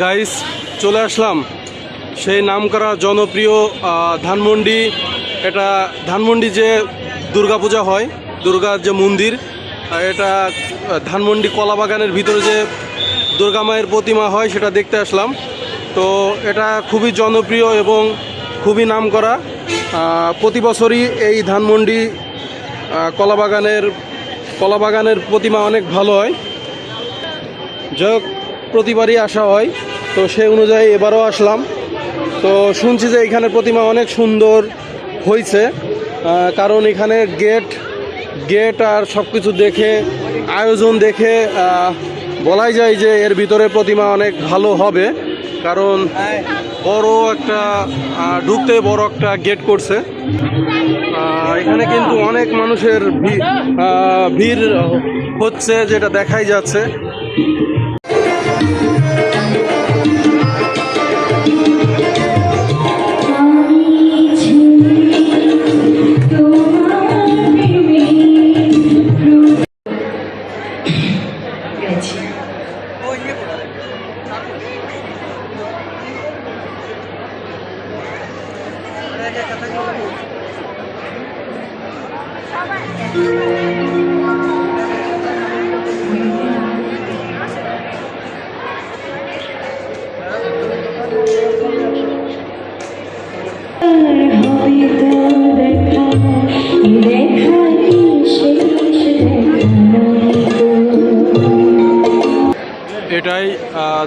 Guys চলে আসলাম। সেই নামকরা জনপ্রিয় ধানমন্ডি এটা ধানমন্ডি যে দুর্গাপূজা হয় দুর্গার যে মন্দির এটা ধানমন্ডি কলাবাগানের ভিতরে যে দুর্গা মায়ের প্রতিমা হয় সেটা দেখতে আসলাম। তো এটা খুবই জনপ্রিয় এবং খুবই নামকরা। আহ, প্রতি বছরই এই ধানমন্ডি কলাবাগানের কলাবাগানের প্রতিমা অনেক ভালো হয়। যাই প্রতিবারই আসা হয়। তো সেই অনুযায়ী এবারও আসলাম। তো শুনছি যে এখানে প্রতিমা অনেক সুন্দর হয়েছে কারণ এখানে গেট গেট আর সব কিছু দেখে, আয়োজন দেখে বলাই যায় যে এর ভিতরে প্রতিমা অনেক ভালো হবে। কারণ বড় একটা ঢুকতে বড় একটা গেট করছে। এখানে কিন্তু অনেক মানুষের ভিড় হচ্ছে, যেটা দেখাই যাচ্ছে। হবে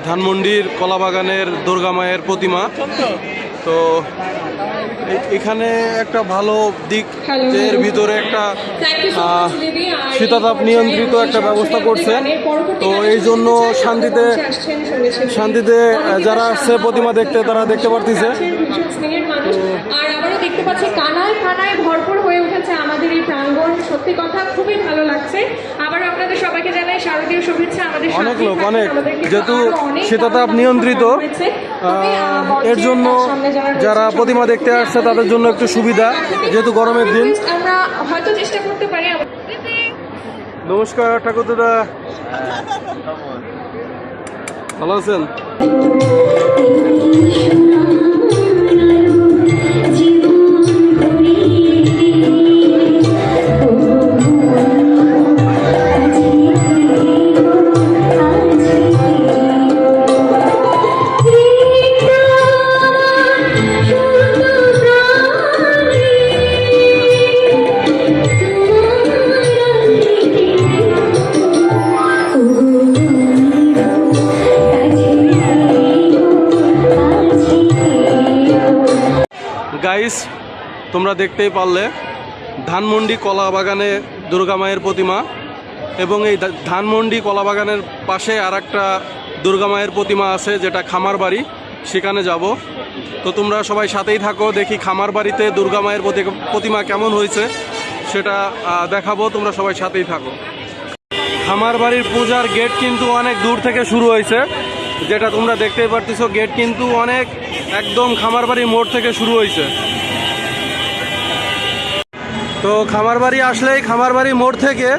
ধানমন্ডির কলাবাগানের দুর্গা মায়ের প্রতিমা। তো এখানে একটা ভালো দিক এর ভিতরে একটা শীতাতাপ নিয়ন্ত্রিত একটা ব্যবস্থা করছে। তো এই জন্য শান্তিতে শান্তিতে যারা আসছে প্রতিমা দেখতে তারা দেখতে পারতেছে। আর আবারও দেখতে পাচ্ছি কানায় কানায় ভরপুর হয়ে আমাদের এই প্রাঙ্গণ। সত্যি কথা খুবই ভালো লাগছে। আবার আপনাদের সবাইকে জানাই শারদীয় শুভেচ্ছা। আমাদের অনেক লোক, অনেক। যেহেতু শীতাতাপ নিয়ন্ত্রিত, হয়েছে। এর জন্য যারা প্রতিমা দেখতে আসছে তাদের জন্য একটু সুবিধা যেহেতু গরমের দিন। আমরা হয়তো চেষ্টা করতে পারি। নমস্কার ঠাকুর দাদা। ভালো আছেন? গাইস তোমরা দেখতেই পারলে, ধানমন্ডি কলা বাগানে দুর্গা মায়ের প্রতিমা এবং এই ধানমন্ডি কলা বাগানের পাশে আর একটা দুর্গা মায়ের প্রতিমা আছে, যেটা খামার বাড়ি। সেখানে যাব। তো তোমরা সবাই সাথেই থাকো, দেখি খামার বাড়িতে দুর্গা মায়ের প্রতি- প্রতিমা কেমন হয়েছে, সেটা দেখাবো। তোমরা সবাই সাথেই থাকো। খামার বাড়ির পূজার গেট কিন্তু অনেক দূর থেকে শুরু হয়েছে, যেটা তোমরা দেখতেই পারতেছো গেট কিন্তু অনেক একদম খামার বাড়ির মোড় থেকে শুরু হয়েছে। তো খামার বাড়ি আসলেই খামার বাড়ি মোড় থেকে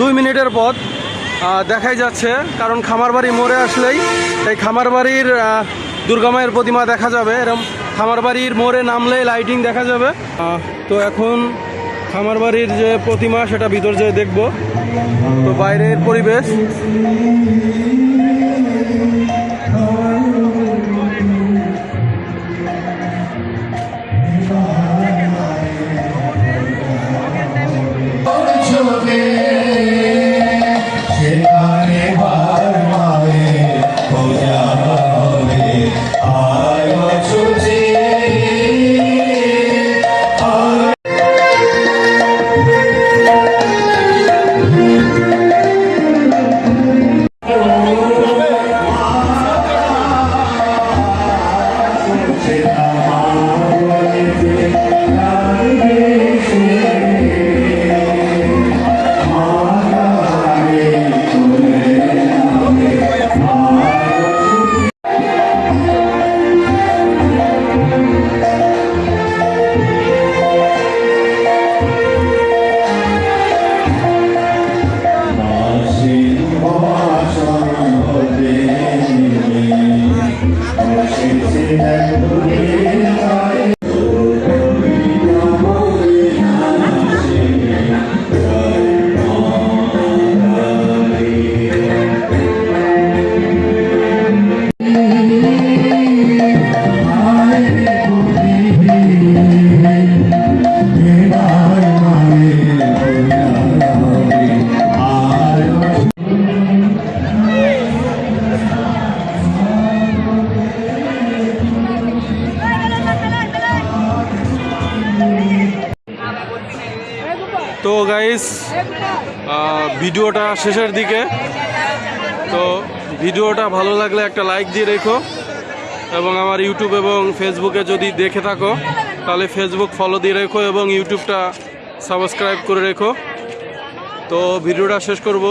দুই মিনিটের পথ দেখাই যাচ্ছে। কারণ খামার বাড়ি মোড়ে আসলেই এই খামার বাড়ির আহ, দুর্গা মায়ের প্রতিমা দেখা যাবে। এরকম খামার বাড়ির মোড়ে নামলেই লাইটিং দেখা যাবে। তো এখন খামার বাড়ির যে প্রতিমা সেটা ভিতর যেয়ে দেখব। তো বাইরের পরিবেশ। Amen. গাইস ভিডিওটা শেষের দিকে। তো ভিডিওটা ভালো লাগলে একটা লাইক দিয়ে রেখো এবং আমার ইউটিউব এবং ফেসবুকে যদি দেখে থাকো, তাহলে ফেসবুক ফলো দিয়ে রেখো এবং ইউটিউবটা সাবস্ক্রাইব করে রেখো। তো ভিডিওটা শেষ করব।